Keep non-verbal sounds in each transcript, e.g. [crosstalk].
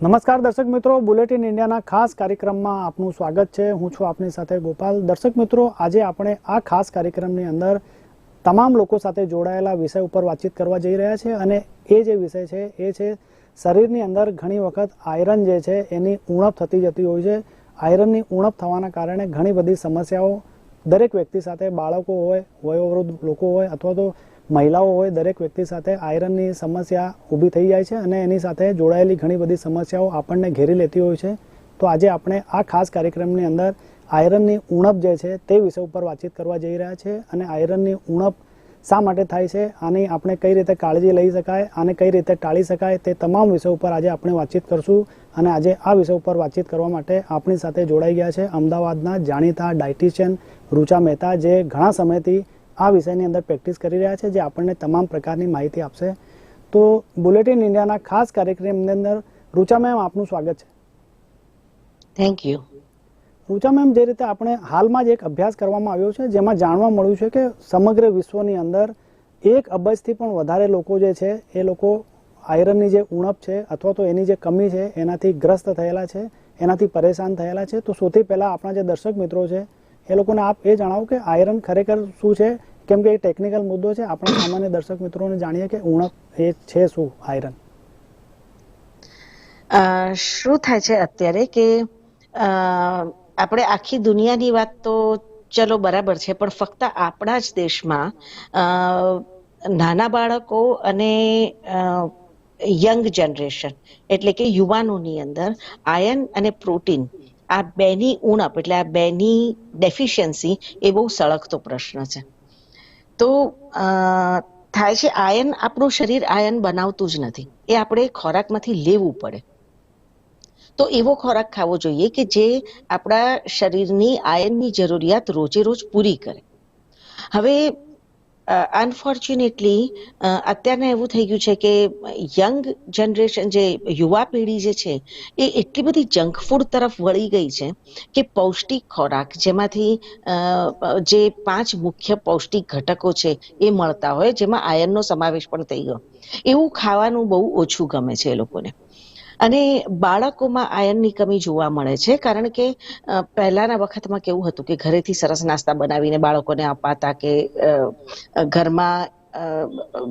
નમસ્કાર દર્શક મિત્રો, બુલેટિન ઇન્ડિયાના ખાસ કાર્યક્રમમાં આપનું સ્વાગત છે. હું છું આપની સાથે ગોપાલ. દર્શક મિત્રો, આજે આપણે આ ખાસ કાર્યક્રમની અંદર તમામ લોકો સાથે જોડાયેલા વિષય ઉપર વાતચીત કરવા જઈ રહ્યા છે અને એ જે વિષય છે, એ છે શરીરની અંદર ઘણી વખત આયરન જે છે, એની ઉણપ થતી જતી હોય છે. આયરનની ઉણપ થવાના કારણે ઘણી બધી સમસ્યાઓ દરેક વ્યક્તિ સાથે બાળકો હોય, વયોવૃદ્ધ લોકો હોય અથવા તો મહિલાઓ હોય દરેક વ્યક્તિ સાથે આયરનની સમસ્યા ઊભી થઈ જાય છે અને એની સાથે જોડાયેલી ઘણી બધી સમસ્યાઓ આપણને ઘેરી લેતી હોય છે. તો આજે આપણે આ ખાસ કાર્યક્રમની અંદર આયરનની ઉણપ જે છે તે વિષય ઉપર વાતચીત કરવા જઈ રહ્યા છે અને આયરનની ઉણપ શા માટે થાય છે, આની આપણે કઈ રીતે કાળજી લઈ શકાય, આને કઈ રીતે ટાળી શકાય તે તમામ વિષય ઉપર આજે આપણે વાતચીત કરશું અને આજે આ વિષય ઉપર વાતચીત કરવા માટે આપણી સાથે જોડાઈ ગયા છે અમદાવાદના જાણીતા ડાયટિશિયન રૂચા મહેતા જે ઘણા સમયથી આ વિષયની અંદર પ્રેક્ટિસ કરી રહ્યા છે જે આપણને તમામ પ્રકારની માહિતી આપશે. તો બુલેટિન ઇન્ડિયાના ખાસ કાર્યક્રમની અંદર રૂચા મેમ આપનું સ્વાગત છે. થેન્ક યુ રૂચા મેમ જે રીતે આપણે હાલમાં જ એક અભ્યાસ કરવામાં આવ્યો છે જેમાં જાણવા મળ્યું છે કે સમગ્ર વિશ્વની અંદર એક અબજથી પણ વધારે લોકો જે છે એ લોકો આયરનની જે ઉણપ છે અથવા તો એની જે કમી છે એનાથી ગ્રસ્ત થયેલા છે એનાથી પરેશાન થયેલા છે. તો સૌથી પહેલાં આપણા જે દર્શક મિત્રો છે એ લોકોને આપ એ જણાવો કે આયરન ખરેખર શું છે? કેમ કે એ ટેકનિકલ મુદ્દો છે. આપણા સામાન્ય દર્શક મિત્રોને જાણીએ કે ઉણપ એ છે શું, આયરન? શું થાય છે અત્યારે કે આપણે આખી દુનિયાની વાત તો ચલો બરાબર છે, પણ ફક્ત આપણા જ દેશમાં નાના બાળકો અને યંગ જનરેશન, એટલે કે યુવાનોની અંદર આયન અને પ્રોટીન આ બેની ઉણપ, એટલે આ બેની ડેફિશિયન્સી એ બહુ સળગતો પ્રશ્ન છે. તો થાય છે આયન આપણું શરીર આયન બનાવતું જ નથી. એ આપણે ખોરાકમાંથી લેવું પડે. તો એવો ખોરાક ખાવો જોઈએ કે જે આપણા શરીરની આયનની જરૂરિયાત રોજે રોજ પૂરી કરે. હવે અનફોર્ચ્યુનેટલી અત્યારના એવું થઈ ગયું છે કે યંગ જનરેશન જે યુવા પેઢી જે છે, એ એટલી બધી જંક ફૂડ તરફ વળી ગઈ છે કે પૌષ્ટિક ખોરાક જેમાંથી જે પાંચ મુખ્ય પૌષ્ટિક ઘટકો છે એ મળતા હોય, જેમાં આયર્નનો સમાવેશ પણ થઈ ગયો. એવું ખાવાનું બહુ ઓછું ગમે છે એ લોકોને. અને બાળકોમાં આયનની કમી જોવા મળે છે, કારણ કે પહેલાના વખતમાં કેવું હતું કે ઘરેથી સરસ નાસ્તા બનાવીને બાળકોને અપાતા કે ઘરમાં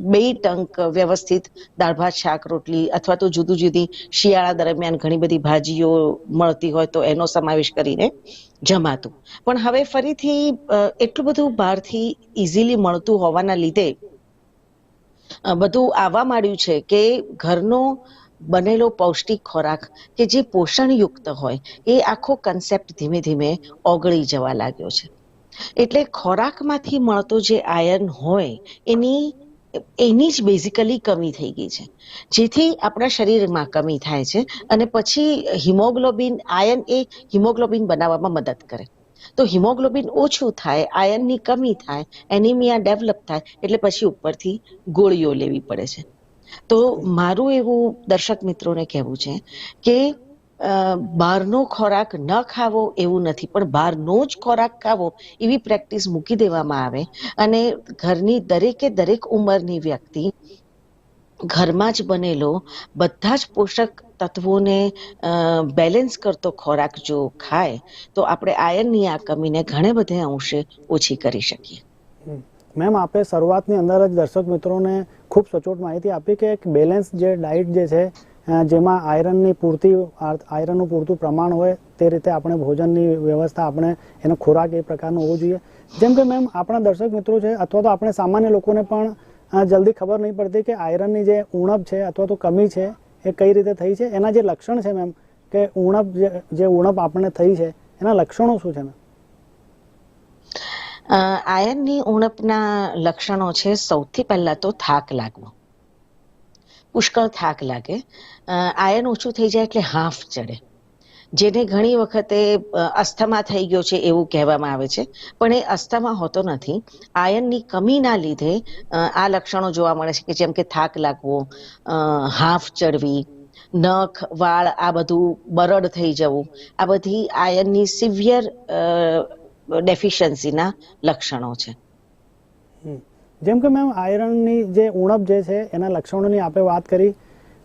બે ટંક વ્યવસ્થિત દાળ ભાત, શાક, રોટલી અથવા તો જુદી જુદી શિયાળા દરમિયાન ઘણી બધી ભાજીઓ મળતી હોય તો એનો સમાવેશ કરીને જમાતું. પણ હવે ફરીથી એટલું બધું બહારથી ઇઝીલી મળતું હોવાના લીધે બધું આવવા માંડ્યું છે કે ઘરનો બનેલો પૌષ્ટિક ખોરાક કે જે પોષણયુક્ત હોય, એ આખો કન્સેપ્ટ ધીમે ધીમે ઓગળી જવા લાગ્યો છે. એટલે ખોરાકમાંથી મળતો જે આયર્ન હોય, એની એની જ બેઝિકલી કમી થઈ ગઈ છે. જેથી આપણા શરીરમાં કમી થાય છે અને પછી હિમોગ્લોબિન, આયન એ હિમોગ્લોબિન બનાવવામાં મદદ કરે. તો હિમોગ્લોબિન ઓછું થાય આયર્નની કમી થાય, એનિમિયા ડેવલપ થાય, એટલે પછી ઉપરથી ગોળીઓ લેવી પડે છે. તો મારું એવું દર્શક મિત્રોને કહેવું છે કે બહારનો ખોરાક ન ખાવો એવું નથી, પણ બહારનો જ ખોરાક ખાવો એવી પ્રેક્ટિસ મૂકી દેવામાં આવે અને ઘરની દરેકે દરેક ઉંમરની વ્યક્તિ ઘરમાં જ બનેલો બધા જ પોષક તત્વોને બેલેન્સ કરતો ખોરાક જો ખાય, તો આપણે આયર્નની આ કમીને ઘણે બધે અંશે ઓછી કરી શકીએ. મેમ, આપે શરૂઆતની અંદર જ દર્શક મિત્રોને ખૂબ સચોટ માહિતી આપી કે એક બેલેન્સ જે ડાયટ જે છે જેમાં આયરનની પૂરતી આયરનનું પૂરતું પ્રમાણ હોય તે રીતે આપણે ભોજનની વ્યવસ્થા આપણે એનો ખોરાક એ પ્રકારનો હોવો જોઈએ. જેમ કે મેમ, આપણા દર્શક મિત્રો છે, અથવા તો આપણે સામાન્ય લોકોને પણ જલ્દી ખબર નહીં પડતી કે આયરનની જે ઉણપ છે અથવા તો કમી છે એ કઈ રીતે થઈ છે, એના જે લક્ષણ છે મેમ, કે ઉણપ જે- ઉણપ આપણને થઈ છે, એના લક્ષણો શું છે મેમ? અ, આયર્નની ઉણપના લક્ષણો છે સૌથી પહેલા તો થાક લાગવો. પુષ્કળ થાક લાગે. અ, આયર્ન ઓછું થઈ જાય એટલે હાંફ ચડે. જેને ઘણી વખતે અસ્થમા થઈ ગયો છે એવું કહેવામાં આવે છે. પણ એ અસ્થમા હોતો નથી. આયનની કમીના લીધે આ લક્ષણો જોવા મળે છે કે જેમ કે થાક લાગવો હાંફ ચડવી નખ વાળ આ બધું બરડ થઈ જવું. આ બધી આયનની સિવિયર ડેફિશિયન્સીના લક્ષણો છે. જેમ કે મેમ આયરનની જે ઉણપ જે છે એના લક્ષણોની આપણે વાત કરી.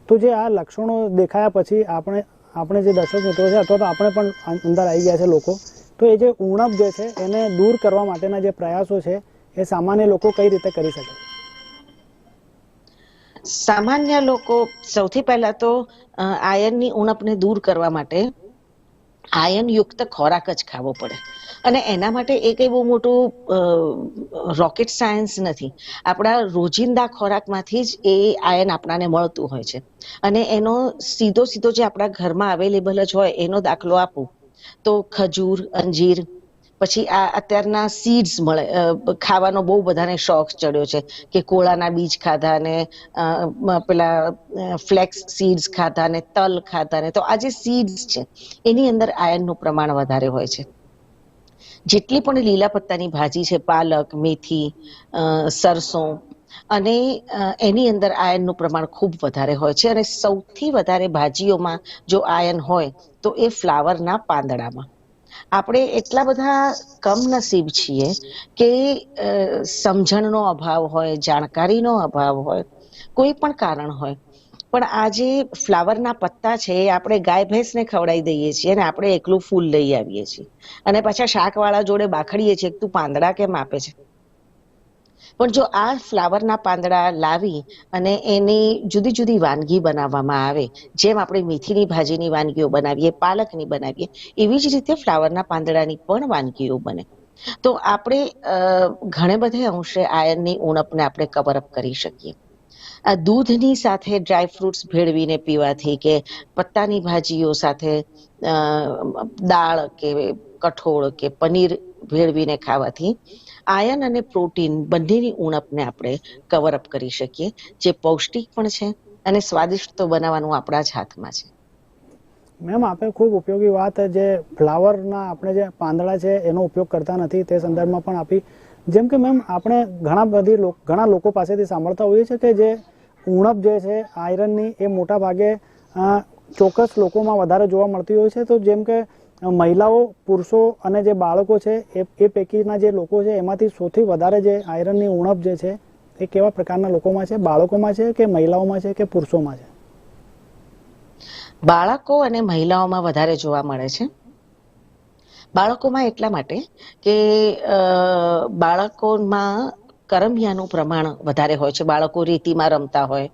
તો જે આ લક્ષણો દેખાયા પછી આપણે આપણે જે દર્શક મિત્રો છે અથવા તો આપણે પણ અંદર આવી ગયા છે લોકો તો એ જે ઉણપ જે છે એને દૂર કરવા માટેના જે પ્રયાસો છે એ સામાન્ય લોકો કઈ રીતે કરી શકે? સામાન્ય લોકો સૌથી પહેલા તો આયર્નની ઉણપને દૂર કરવા માટે આયર્ન યુક્ત ખોરાક જ ખાવો પડે. અને એના માટે એ કઈ બહુ મોટું રોકેટ સાયન્સ નથી. આપણા રોજિંદા ખોરાકમાંથી જ એ આયન આપણાને મળતું હોય છે. અને એનો સીધો સીધો જે આપણા ઘરમાં અવેલેબલ જ હોય, એનો દાખલો આપું. તો ખજૂર, અંજીર પછી આ અત્યારના સીડ્સ મળે. ખાવાનો બહુ બધાને શોખ ચડ્યો છે કે કોળાના બીજ ખાધા ને પેલા ફ્લેક્સ સીડ્સ ખાધા ને, તલ ખાધા ને. તો આ જે સીડ્સ છે, એની અંદર આયર્નનું પ્રમાણ વધારે હોય છે. જેટલી પણ લીલા પત્તાની ભાજી છે, પાલક, મેથી સરસો, અને એની અંદર આયર્નનું પ્રમાણ ખૂબ વધારે હોય છે. અને સૌથી વધારે ભાજીઓમાં જો આયર્ન હોય, તો એ ફ્લાવરના પાંદડામાં. આપણે એટલા બધા કમનસીબ છીએ કે સમજણનો અભાવ હોય, જાણકારીનો અભાવ હોય, કોઈ પણ કારણ હોય. પણ આ જે ફ્લાવરના પત્તા છે એ આપણે ગાય ભેંસને ખવડાવી દઈએ છીએ અને આપણે એકલું ફૂલ લઈ આવીએ છીએ. અને પાછા શાકવાળા જોડે બાખડીએ છીએ તું પાંદડા કેમ આપે છે? પણ જો આ ફ્લાવરના પાંદડા લાવી અને એની જુદી જુદી વાનગી બનાવવામાં આવે, જેમ આપણે મેથીની ભાજીની વાનગીઓ બનાવીએ, પાલકની બનાવીએ, એવી જ રીતે ફ્લાવરના પાંદડાની પણ વાનગીઓ બને. તો આપણે ઘણે બધે અંશે આયર્નની ઉણપને આપણે કવર અપ કરી શકીએ. આ દૂધની સાથે ડ્રાય ફ્રૂટ્સ ભેળવીને પીવાથી કે પત્તાની ભાજીઓ સાથે દાળ કે કઠોળ કે પનીર ભેળવીને ખાવાથી આયર્ન અને પ્રોટીન બંનેની ઉણપને આપણે કવર અપ કરી શકીએ, જે પૌષ્ટિક પણ છે અને સ્વાદિષ્ટ તો બનાવવાનું આપણા જ હાથમાં છે. મેમ આપણે ખૂબ ઉપયોગી વાત જે ફ્લાવરના આપણે જે પાંદડા છે એનો ઉપયોગ કરતા નથી, તે સંદર્ભમાં પણ આપી. જેમ કે મેમ, આપણે ઘણા બધી ઘણા લોકો પાસેથી સાંભળતા હોઈએ છીએ કે જે ઉણપ જે છે, આયરનની એ મોટા ભાગે ચોક્કસ લોકોમાં વધારે જોવા મળતી હોય છે. તો જેમ કે મહિલાઓ, પુરુષો અને જે બાળકો છે, એ એ પૈકીના જે લોકો છે, એમાંથી સૌથી વધારે જે આયરનની ઉણપ જે છે, એ કેવા પ્રકારના લોકોમાં છે? બાળકોમાં છે કે મહિલાઓમાં છે કે પુરુષોમાં છે? બાળકો અને મહિલાઓમાં વધારે જોવા મળે છે. બાળકોમાં એટલા માટે કે બાળકોમાં કરમિયાનું પ્રમાણ વધારે હોય છે. બાળકો રેતીમાં રમતા હોય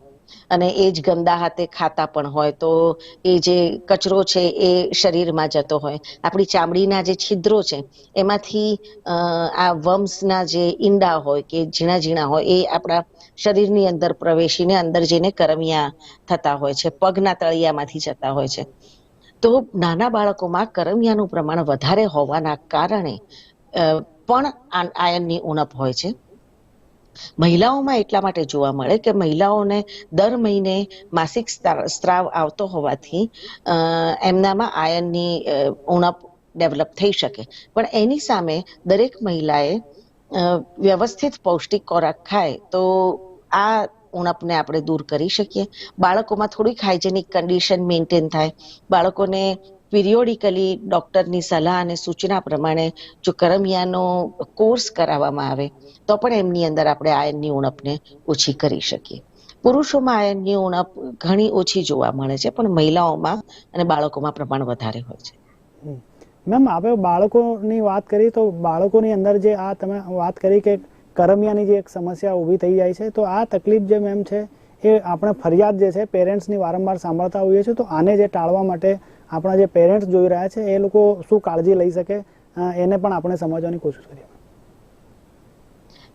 અને એ જ ગંદા હાથે ખાતા પણ હોય તો એ જે કચરો છે એ શરીરમાં જતો હોય. આપણી ચામડીના જે છિદ્રો છે, એમાંથી આ વમ્સના જે ઈંડા હોય કે ઝીણા ઝીણા હોય એ આપણા શરીરની અંદર પ્રવેશીને અંદર જઈને કરમિયા થતા હોય છે, પગના તળિયામાંથી જતા હોય છે. તો નાના બાળકોમાં કરમિયાનું પ્રમાણ વધારે હોવાના કારણે પણ આ- આયર્નની ઉણપ હોય છે. મહિલાઓમાં એટલા માટે જોવા મળે કે મહિલાઓને દર મહિને માસિક સ્ત્રા- સ્ત્રાવ આવતો હોવાથી એમનામાં આયનની ઉણપ ડેવલપ થઈ શકે. પણ એની સામે દરેક મહિલાએ વ્યવસ્થિત પૌષ્ટિક ખોરાક ખાય તો આ ઉણપને આપણે દૂર કરી શકીએ. બાળકોમાં થોડીક હાઇજેનિક કન્ડિશન મેન્ટેન થાય. બાળકોને પિરિયોડિકલી ડૉક્ટરની સલાહ અને સૂચના પ્રમાણે જો કરમિયાનો કોર્સ કરાવવામાં આવે, તો પણ એમની અંદર આપણે આયર્નની ઉણપને ઓછી કરી શકીએ. પુરુષોમાં આયર્નની ઉણપ ઘણી ઓછી જોવા મળે છે, પણ મહિલાઓમાં અને બાળકોમાં પ્રમાણ વધારે હોય છે. મેમ, આપણે બાળકોની વાત કરી તો બાળકોની અંદર જે આ તમે વાત કરી કે કરમિયાની જે એક સમસ્યા ઊભી થઈ જાય છે, તો આ તકલીફ જે મેમ છે એ આપણે ફરિયાદ જે છે પેરેન્ટ્સની વારંવાર સાંભળતા હોઈએ છીએ, તો આને જે ટાળવા માટે આપણા જે પેરેન્ટ્સ જોઈ રહ્યા છે, એ લોકો શું કાળજી લઈ શકે એને પણ આપણે સમજવાની કોશિશ કરીએ.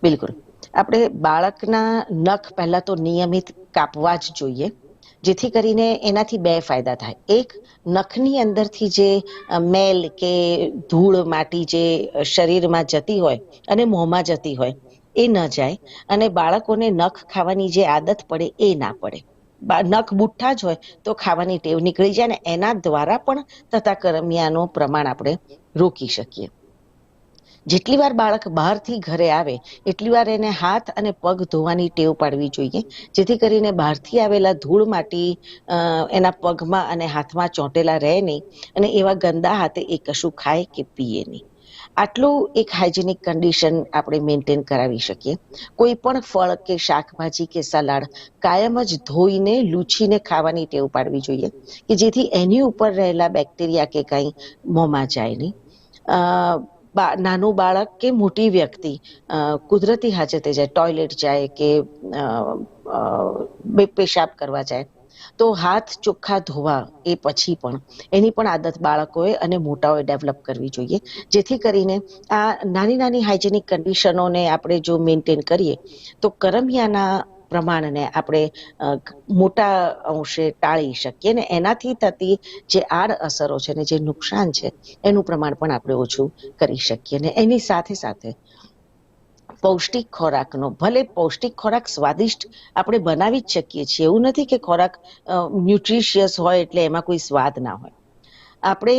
બિલકુલ. આપણે બાળકના નખ પહેલા તો નિયમિત કાપવા જ જોઈએ, જેથી કરીને એનાથી બે ફાયદા થાય. એક, નખની અંદરથી જે મેલ કે ધૂળ માટી જે શરીરમાં જતી હોય અને મોંમાં જતી હોય એ ન જાય અને બાળકોને નખ ખાવાની જે આદત પડે એ ના પડે. નખ બુઠ્ઠા જ હોય તો ખાવાની ટેવ નીકળી જાય ને એના દ્વારા પણ થતા કરમિયાનું પ્રમાણ આપણે રોકી શકીએ. જેટલી વાર બાળક બહારથી ઘરે આવે, એટલી વાર એને હાથ અને પગ ધોવાની ટેવ પાડવી જોઈએ, જેથી કરીને બહારથી આવેલા ધૂળ માટી એના પગમાં અને હાથમાં ચોંટેલા રહે નહીં અને એવા ગંદા હાથે એ કશું ખાય કે પીએ નહીં. આટલું એક હાઇજેનિક કન્ડિશન આપણે મેન્ટેન કરાવી શકીએ. કોઈ પણ ફળ કે શાકભાજી કે સલાડ કાયમ જ ધોઈને, લૂછીને ખાવાની ટેવ પાડવી જોઈએ કે જેથી એની ઉપર રહેલા બેક્ટેરિયા કે કંઈ મોંમાં જાય નહીં. નાનું બાળક કે મોટી વ્યક્તિ કુદરતી હાજતે જાય ટોયલેટ જાય કે પેશાબ કરવા જાય. તો હાથ ચોખ્ખા ધોવા એ પછી પણ. એની પણ આદત બાળકોએ અને મોટાઓએ ડેવલપ કરવી જોઈએ. જેથી કરીને આ નાની નાની હાઇજેનિક કન્ડિશનોને આપણે જો મેન્ટેન કરીએ, તો કરમિયાના પ્રમાણને આપણે મોટા અંશે ટાળી શકીએ ને એનાથી થતી જે આડઅસરો છે ને જે નુકસાન છે, એનું પ્રમાણ પણ આપણે ઓછું કરી શકીએ ને એની સાથે સાથે પૌષ્ટિક ખોરાકનો. ભલે પૌષ્ટિક ખોરાક સ્વાદિષ્ટ આપણે બનાવી જ શકીએ છીએ. એવું નથી કે ખોરાક ન્યુટ્રિશિયસ હોય એટલે એમાં કોઈ સ્વાદ ના હોય. આપણે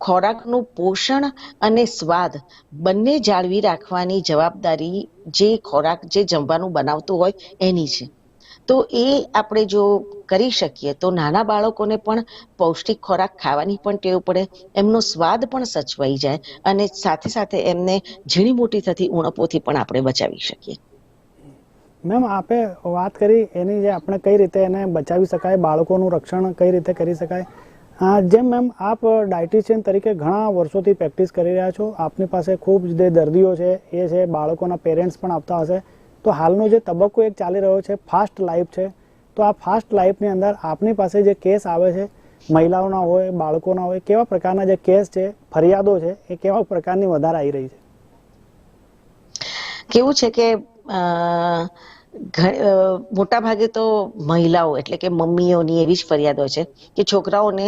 ખોરાકનું પોષણ અને સ્વાદ બંને જાળવી રાખવાની જવાબદારી જે ખોરાક જે જમવાનું બનાવતું હોય એની છે. તો એ આપણે જો કરી શકીએ, તો નાના બાળકોને પણ પૌષ્ટિક ખોરાક ખાવાની પણ ટેવ પડે, એમનો સ્વાદ પણ સચવાઈ જાય અને સાથે સાથે એમને ઝીણી મોટી થતી ઉણપોથી પણ આપણે બચાવી શકીએ. મેમ, આપે વાત કરી એની જે આપણે કઈ રીતે એને બચાવી શકાય, બાળકોનું રક્ષણ કઈ રીતે કરી શકાય. જેમ મેમ, આપ ડાયટિશિયન તરીકે ઘણા વર્ષોથી પ્રેક્ટિસ કરી રહ્યા છો. આપની પાસે ખૂબ જે દર્દીઓ છે, એ છે, બાળકોના પેરેન્ટ્સ પણ આવતા હશે. તો હાલનો જે તબક્કો એક ચાલી રહ્યો છે ફાસ્ટ લાઈફ છે. તો આ ફાસ્ટ લાઈફની અંદર આપની પાસે જે કેસ આવે છે, મહિલાઓના હોય, બાળકોના હોય, કેવા પ્રકારના જે કેસ છે, ફરિયાદો છે, એ કેવા પ્રકારની વધારે આવી રહી છે? કેવું છે કે મોટા ભાગે તો મહિલાઓ એટલે કે મમ્મીઓની એવી જ ફરિયાદો છે કે છોકરાઓને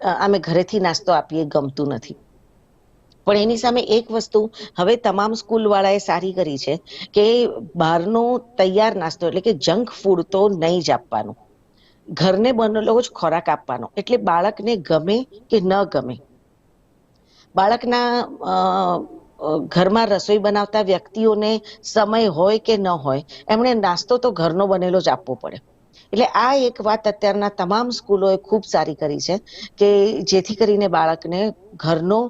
અમે ઘરેથી નાસ્તો આપીએ ગમતું નથી. પણ એની સામે એક વસ્તુ હવે તમામ સ્કૂલ વાળાએ સારી કરી છે કે બહારનો તૈયાર નાસ્તો એટલે કે જંક ફૂડ તો નહીં જ આપવાનું. ઘરને બનેલો જ ખોરાક આપવાનો. એટલે બાળકને ગમે કે ન ગમે. બાળકના ઘરમાં રસોઈ બનાવતા વ્યક્તિઓને સમય હોય કે ન હોય, એમણે નાસ્તો તો ઘરનો બનેલો જ આપવો પડે. એટલે આ એક વાત અત્યારના તમામ સ્કૂલોએ ખૂબ સારી કરી છે કે જેથી કરીને બાળકને ઘરનો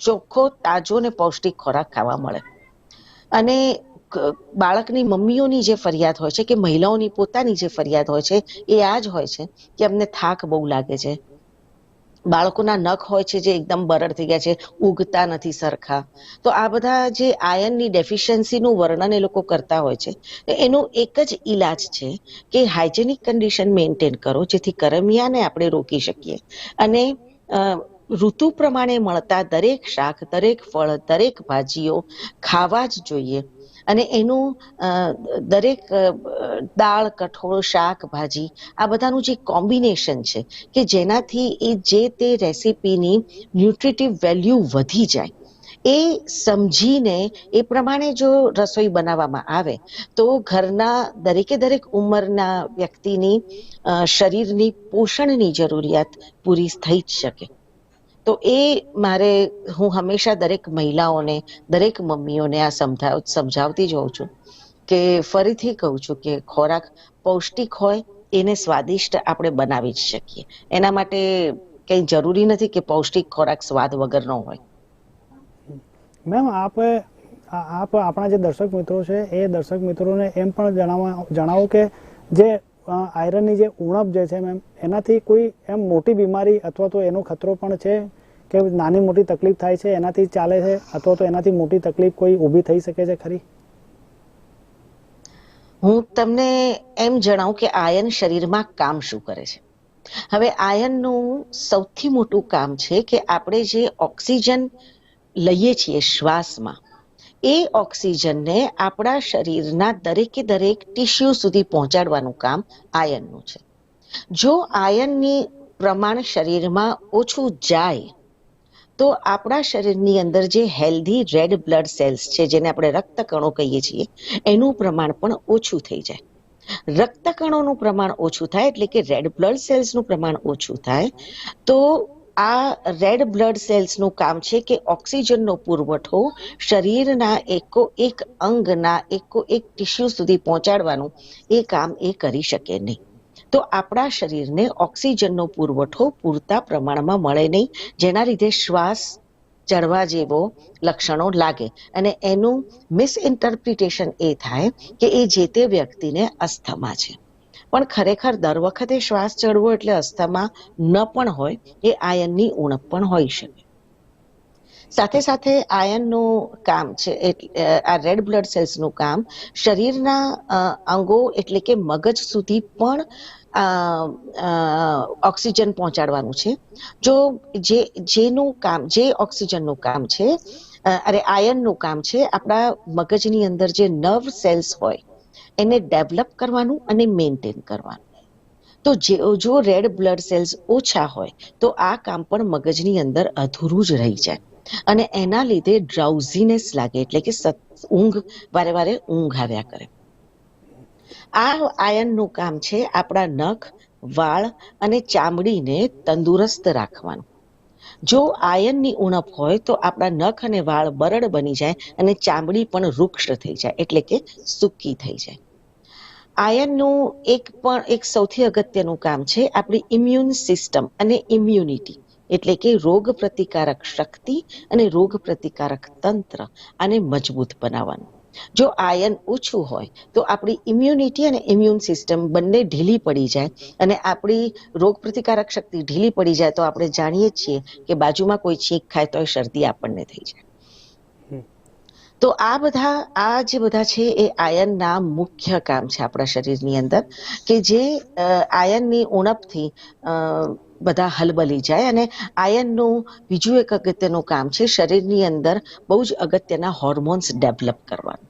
ચોખ્ખો, તાજો ને પૌષ્ટિક ખોરાક ખાવા મળે. અને બાળકની મમ્મીઓની જે ફરિયાદ હોય છે કે મહિલાઓની પોતાની જે ફરિયાદ હોય છે, એ આ જ હોય છે કે અમને થાક બહુ લાગે છે. બાળકોના નખ હોય છે જે એકદમ બરડ થઈ ગયા છે, ઉગતા નથી સરખા. તો આ બધા જે આયનની ડેફિશિયન્સીનું વર્ણન એ લોકો કરતા હોય છે. એનો એક જ ઈલાજ છે કે હાઇજેનિક કન્ડિશન મેન્ટેન કરો, જેથી કરમિયાને આપણે રોકી શકીએ. અને ઋતુ પ્રમાણે મળતા દરેક શાક, દરેક ફળ, દરેક ભાજીઓ ખાવા જ જોઈએ. અને એનું દરેક દાળ, કઠોળ, શાક, ભાજી આ બધાનું જે કોમ્બિનેશન છે કે જેનાથી એ જે તે રેસીપીની ન્યુટ્રિટિવ વેલ્યુ વધી જાય. એ સમજીને એ પ્રમાણે જો રસોઈ બનાવવામાં આવે તો ઘરના દરેકે દરેક ઉંમરના વ્યક્તિની શરીરની પોષણની જરૂરિયાત પૂરી થઈ જ શકે. તો એ મારે હું હંમેશા દરેક મહિલાઓને, દરેક મમ્મીઓને આ સમજાવ, સમજાવતી જ હોઉં છું કે ફરીથી કહું છું કે ખોરાક પૌષ્ટિક હોય, એને સ્વાદિષ્ટ આપણે બનાવી જ શકીએ. એના માટે કંઈ જરૂરી નથી કે પૌષ્ટિક ખોરાક સ્વાદ વગરનો હોય. મેમ, આપ આપ, આપણા જે દર્શક મિત્રો છે, એ દર્શક મિત્રોને એમ પણ જણાવવા, જણાવો કે જે આયરનની જે ઉણપ જે છે મેમ, એનાથી કોઈ એમ મોટી બીમારી અથવા તો એનો ખતરો પણ છે? કે નાની મોટી તકલીફ થાય છે, એનાથી ચાલે છે, અથવા તો એનાથી મોટી તકલીફ કોઈ ઊભી થઈ શકે છે ખરી? હું તમને એમ જણાવું કે આયન શરીરમાં કામ શું કરે છે. હવે આયનનું સૌથી મોટું કામ છે કે આપણે જે ઓક્સિજન લઈએ છીએ શ્વાસમાં, એ ઓક્સિજનને આપણા શરીરના દરેકે દરેક ટીસ્યુ સુધી પહોંચાડવાનું કામ આયનનું છે. જો આયનની પ્રમાણ શરીરમાં ઓછું જાય તો આપણા શરીરની અંદર જે હેલ્ધી રેડ બ્લડ સેલ્સ છે, જેને આપણે રક્તકણો કહીએ છીએ, એનું પ્રમાણ પણ ઓછું થઈ જાય. રક્તકણોનું પ્રમાણ ઓછું થાય એટલે કે રેડ બ્લડ સેલ્સનું પ્રમાણ ઓછું થાય, તો આ રેડ બ્લડ સેલ્સનું કામ છે કે ઓક્સિજનનો પુરવઠો શરીરના એકો એક અંગના એકો એક ટિશ્યુ સુધી પહોંચાડવાનું, એ કામ એ કરી શકે નહીં. તો આપણા શરીરને ઓક્સિજનનો પુરવઠો પૂરતા પ્રમાણમાં મળે નહીં, જેના લીધે શ્વાસ ચડવા જેવો લક્ષણો લાગે. અને એનું મિસઇન્ટરપ્રિટેશન એ થાય કે એ જે તે વ્યક્તિને અસ્થમા છે. પણ ખરેખર દર વખતે શ્વાસ ચડવો એટલે અસ્થમા ન પણ હોય, એ આયનની ઉણપ પણ હોઈ શકે. સાથે સાથે આયનનું કામ છે આ રેડ બ્લડ સેલ્સનું કામ શરીરના અંગો એટલે કે મગજ સુધી પણ ઓક્સિજન પહોંચાડવાનું છે. જો જે, જેનું કામ, જે ઓક્સિજનનું કામ છે અરે આયનનું કામ છે, આપણા મગજની અંદર જે નર્વ સેલ્સ હોય, એને ડેવલપ કરવાનું અને મેન્ટેન કરવાનું. તો જે, જો રેડ બ્લડ સેલ્સ ઓછા હોય, તો આ કામ પણ મગજની અંદર અધૂરું જ રહી જાય. અને એના લીધે ડ્રાઉઝીનેસ લાગે, એટલે કે ઊંઘ, વારે વારે ઊંઘ આવ્યા કરે. આ આયનનું કામ છે આપણા નખ, વાળ અને ચામડીને તંદુરસ્ત રાખવાનું. જો આયનની ઉણપ હોય તો આપણા નખ અને વાળ બરડ બની જાય અને ચામડી પણ વૃક્ષ થઈ જાય, એટલે કે સૂકી થઈ જાય. આયનનું એક પણ એક સૌથી અગત્યનું કામ છે આપણી ઇમ્યુન સિસ્ટમ અને ઇમ્યુનિટી એટલે કે રોગ પ્રતિકારક શક્તિ અને રોગ પ્રતિકારક તંત્ર આને મજબૂત બનાવવાનું. જો આયન ઓછું હોય તો આપણી ઇમ્યુનિટી અને ઇમ્યુન સિસ્ટમ બંને ઢીલી પડી જાય અને આપણી રોગ પ્રતિકારક શક્તિ ઢીલી પડી જાય તો આપણે જાણીએ છીએ કે બાજુમાં કોઈ છીંક ખાય તો શરદી આપણને થઈ જાય. તો આ બધા આ જે બધા છે એ આયનના મુખ્ય કામ છે આપણા શરીરની અંદર કે જે આયનની ઉણપથી અ, બધા હલબલી જાય અને આયનનું બીજું એક અગત્યનું કામ છે શરીરની અંદર બહુ જ અગત્યના હોર્મોન્સ ડેવલપ કરવાનું.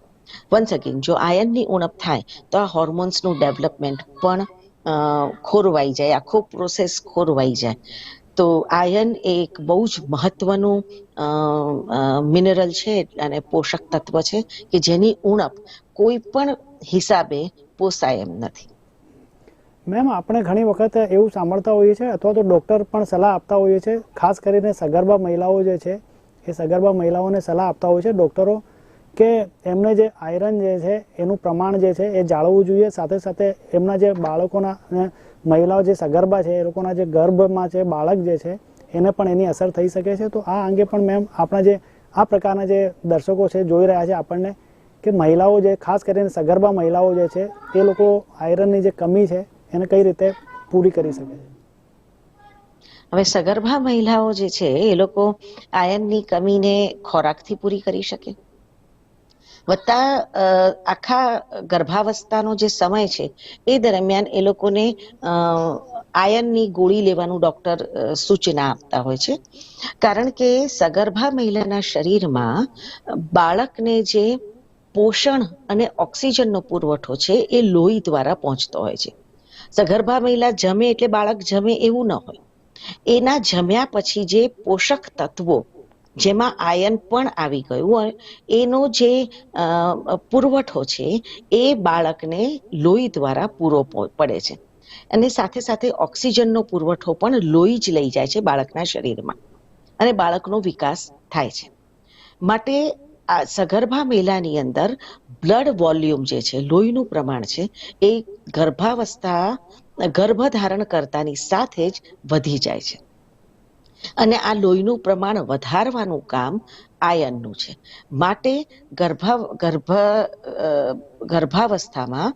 વન્સ અગેન જો આયનની ઉણપ થાય, તો આ હોર્મોન્સનું ડેવલપમેન્ટ પણ ખોરવાઈ જાય, આખો પ્રોસેસ ખોરવાઈ જાય. તો આયન એક બહુ જ મહત્વનું મિનરલ છે અને પોષક તત્વ છે કે જેની ઉણપ કોઈ પણ હિસાબે પોસાય એમ નથી. મેમ, આપણે ઘણી વખત એવું સાંભળતા હોઈએ છીએ, અથવા તો ડૉક્ટર પણ સલાહ આપતા હોઈએ છીએ, ખાસ કરીને સગર્ભા મહિલાઓ જે છે, એ સગર્ભા મહિલાઓને સલાહ આપતા હોય છે ડૉક્ટરો, કે એમને જે આયરન જે છે, એનું પ્રમાણ જે છે, એ જાળવવું જોઈએ. સાથે સાથે એમના જે બાળકોના મહિલાઓ જે સગર્ભા છે, એ લોકોના જે ગર્ભમાં છે બાળક જે છે, એને પણ એની અસર થઈ શકે છે. તો આ અંગે પણ મેમ, આપણા જે, આ પ્રકારના જે દર્શકો છે, જોઈ રહ્યા છે આપણને, કે મહિલાઓ જે, ખાસ કરીને સગર્ભા મહિલાઓ જે છે, એ લોકો આયરનની જે કમી છે એને કઈ રીતે પૂરી કરી શકે છે? હવે સગર્ભા મહિલાઓ જે છે, એ લોકો આયનની કમીને ખોરાકથી પૂરી કરી શકે. વત્તા આખા ગર્ભાવસ્થાનો જે સમય છે, એ દરમિયાન એ લોકોને આયનની ગોળી લેવાનું ડોક્ટર સૂચના આપતા હોય છે. કારણ કે સગર્ભા મહિલાના શરીરમાં બાળકને જે પોષણ અને ઓક્સિજનનો પુરવઠો છે, એ લોહી દ્વારા પહોંચતો હોય છે. સગર્ભા મહિલા જમે એટલે બાળક જમે એવું ન હોય. એના જમ્યા પછી જે પોષક તત્વો જેમાં આયન પણ આવી ગયું હોય, એનો જે પુરવઠો છે, એ બાળકને લોહી દ્વારા પૂરો પડે છે. અને સાથે સાથે ઓક્સિજનનો પુરવઠો પણ લોહી જ લઈ જાય છે બાળકના શરીરમાં. અને બાળકનો વિકાસ થાય છે. માટે આ સગર્ભા મેલાની અંદર બ્લડ વોલ્યુમ જે છે, લોહીનું પ્રમાણ છે, એ ગર્ભાવસ્થા ગર્ભ ધારણ કરતાની સાથે જ વધી જાય છે. અને આ લોહીનું પ્રમાણ વધારવાનું કામ આયનનું છે. માટે ગર્ભા, ગર્ભ ગર્ભાવસ્થામાં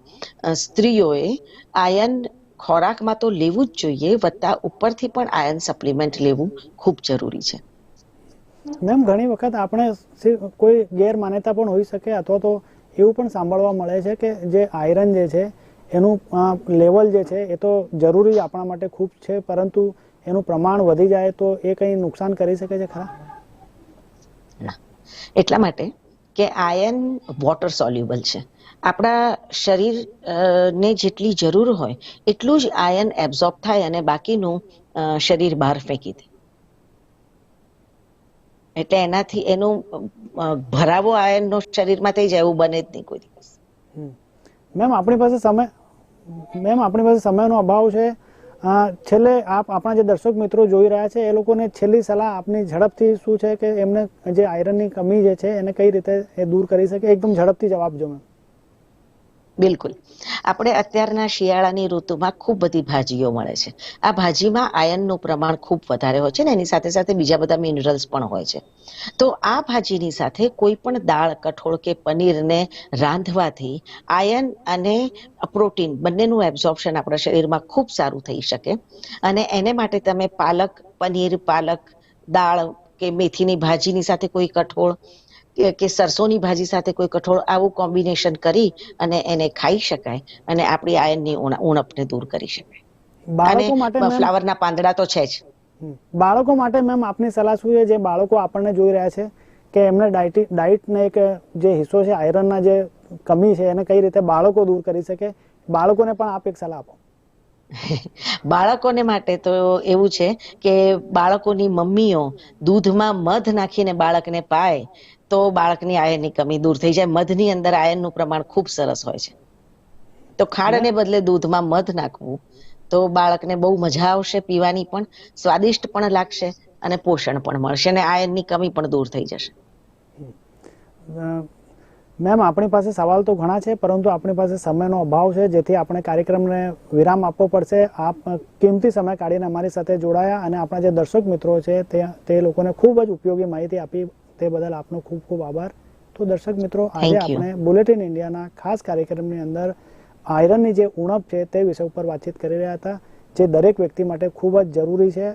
સ્ત્રીઓએ આયન ખોરાકમાં તો લેવું જ જોઈએ, વત્તા ઉપરથી પણ આયન સપ્લિમેન્ટ લેવું ખૂબ જરૂરી છે. મેમ, ઘણી વખત આપણે કોઈ ગેરમાન્યતા પણ હોઈ શકે, અથવા તો એવું પણ સાંભળવા મળે છે કે જે આયરન જે છે, એનું લેવલ જે છે, એ તો જરૂરી આપણા માટે ખૂબ છે, પરંતુ એનું પ્રમાણ વધી જાય તો એ કંઈ નુકસાન કરી શકે છે ખરા? એટલા માટે કે આયન વોટર સોલ્યુબલ છે. આપણા શરીર ને જેટલી જરૂર હોય, એટલું જ આયન એબ્ઝોર્બ થાય અને બાકીનું શરીર બહાર ફેંકી દે. એટલે એનાથી એનું ભરાવો આયનનો શરીરમાં થઈ જાય એવું બને જ નહીં કોઈ દિવસ. મેમ, આપણી પાસે સમય, મેમ, આપણી પાસે સમયનો અભાવ છે. છેલ્લે આપ આપણા જે દર્શક મિત્રો જોઈ રહ્યા છે, એ લોકોને છેલ્લી સલાહ આપની ઝડપથી શું છે કે એમને જે આયરનની કમી જે છે, એને કઈ રીતે એ દૂર કરી શકે? એકદમ ઝડપથી જવાબ જો મેમ. બિલકુલ. આપણે અત્યારના શિયાળાની ઋતુમાં ખૂબ બધી ભાજીઓ મળે છે. આ ભાજીમાં આયનનું પ્રમાણ ખૂબ વધારે હોય છે ને એની સાથે સાથે બીજા બધા મિનરલ્સ પણ હોય છે. તો આ ભાજીની સાથે કોઈ પણ દાળ, કઠોળ કે પનીરને રાંધવાથી આયન અને પ્રોટીન બંનેનું એબ્ઝોર્પ્શન આપણા શરીરમાં ખૂબ સારું થઈ શકે. અને એને માટે તમે પાલક, પનીર, પાલક, દાળ કે મેથીની ભાજીની સાથે કોઈ કઠોળ કે સરસોની ભાજી સાથે કોઈ કઠોળ આવું કોમ્બિનેશન કરી અને એને ખાઈ શકાય અને આપણી આયનની ઉણપને દૂર કરી શકાય. બાળકો માટે ફ્લાવરના પાંદડા તો છે જ. બાળકો માટે મેમ આપની સલાહ શું છે? જે બાળકો આપણને જોઈ રહ્યા છે કે એમને ડાયટ ડાયટને એક જે હિસ્સો છે આયરનના જે કમી છે એને કઈ રીતે બાળકો દૂર કરી શકે? બાળકોને પણ આપ એક સલાહ આપો. [laughs] બાળકોને માટે તો એવું છે કે બાળકોની મમ્મીઓ દૂધમાં મધ નાખીને બાળકને પાય તો બાળકની આયનની કમી દૂર થઈ જાય. મધની અંદર આયનનું પ્રમાણ ખૂબ સરસ હોય છે. તો ખાંડને બદલે દૂધમાં મધ નાખવું તો બાળકને બહુ મજા આવશે પીવાની પણ સ્વાદિષ્ટ પણ લાગશે અને પોષણ પણ મળશે અને આયનની કમી પણ દૂર થઈ જશે. મેમ આપણી પાસે સવાલ તો ઘણા છે પરંતુ આપણી પાસે સમયનો અભાવ છે જેથી આપણે કાર્યક્રમને વિરામ આપવો પડશે. આપ કિંમતી સમય કાઢીને અમારી સાથે જોડાયા અને આપણા જે દર્શક મિત્રો છે તે તે લોકોને ખૂબ જ ઉપયોગી માહિતી આપી. તે બદલ આપનો ખૂબ ખૂબ આભાર. તો દર્શક મિત્રો આજે આપણે બુલેટિન ઇન્ડિયાના ખાસ કાર્યક્રમની અંદર આયરનની જે ઉણપ છે તે વિષય ઉપર વાતચીત કરી રહ્યા હતા જે દરેક વ્યક્તિ માટે ખૂબ જ જરૂરી છે.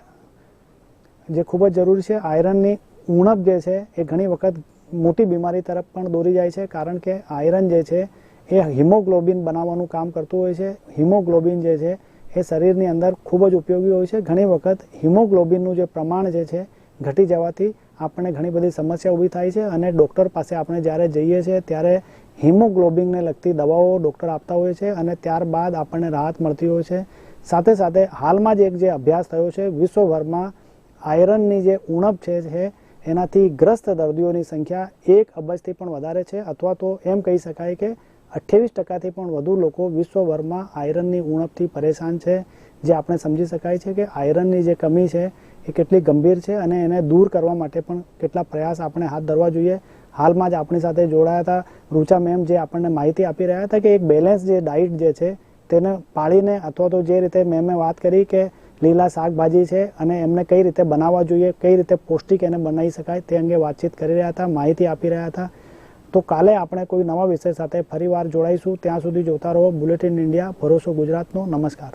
જે ખૂબ જ જરૂરી છે. આયરનની ઉણપ જે છે એ ઘણી વખત મોટી બીમારી તરફ પણ દોરી જાય છે, કારણ કે આયરન જે છે એ હિમોગ્લોબિન બનાવવાનું કામ કરતું હોય છે. હિમોગ્લોબિન જે છે એ શરીરની અંદર ખૂબ જ ઉપયોગી હોય છે. ઘણી વખત હિમોગ્લોબિનનું જે પ્રમાણ જે છે ઘટી જવાથી આપણને ઘણી બધી સમસ્યા ઊભી થાય છે અને ડૉક્ટર પાસે આપણે જ્યારે જઈએ છીએ ત્યારે હિમોગ્લોબિનને લગતી દવાઓ ડૉક્ટર આપતા હોય છે અને ત્યારબાદ આપણને રાહત મળતી હોય છે. સાથે સાથે હાલમાં જ એક જે અભ્યાસ થયો છે, વિશ્વભરમાં આયરનની જે ઉણપ છે એનાથી ગ્રસ્ત દર્દીઓની સંખ્યા એક અબજથી પણ વધારે છે, અથવા તો એમ કહી શકાય કે અઠ્યાવીસ ટકાથી પણ વધુ લોકો વિશ્વભરમાં આયરનની ઉણપથી પરેશાન છે. જે આપણે સમજી શકાય છે કે આયરનની જે કમી છે એ કેટલી ગંભીર છે અને એને દૂર કરવા માટે પણ કેટલા પ્રયાસ આપણે હાથ ધરવા જોઈએ. હાલમાં જ આપણી સાથે જોડાયા હતા રૂચા મેમ, જે આપણને માહિતી આપી રહ્યા હતા કે એક બેલેન્સ જે ડાયટ જે છે તેને પાળીને અથવા તો જે રીતે મેમે વાત કરી કે લીલા શાકભાજી છે અને એમને કઈ રીતે બનાવવા જોઈએ, કઈ રીતે પૌષ્ટિક એને બનાવી શકાય તે અંગે વાતચીત કરી રહ્યા હતા, માહિતી આપી રહ્યા હતા. તો કાલે આપણે કોઈ નવા વિષય સાથે ફરી વાર જોડાઈશું. ત્યાં સુધી જોતા રહો બુલેટિન ઇન્ડિયા, ભરોસો ગુજરાતનો. નમસ્કાર.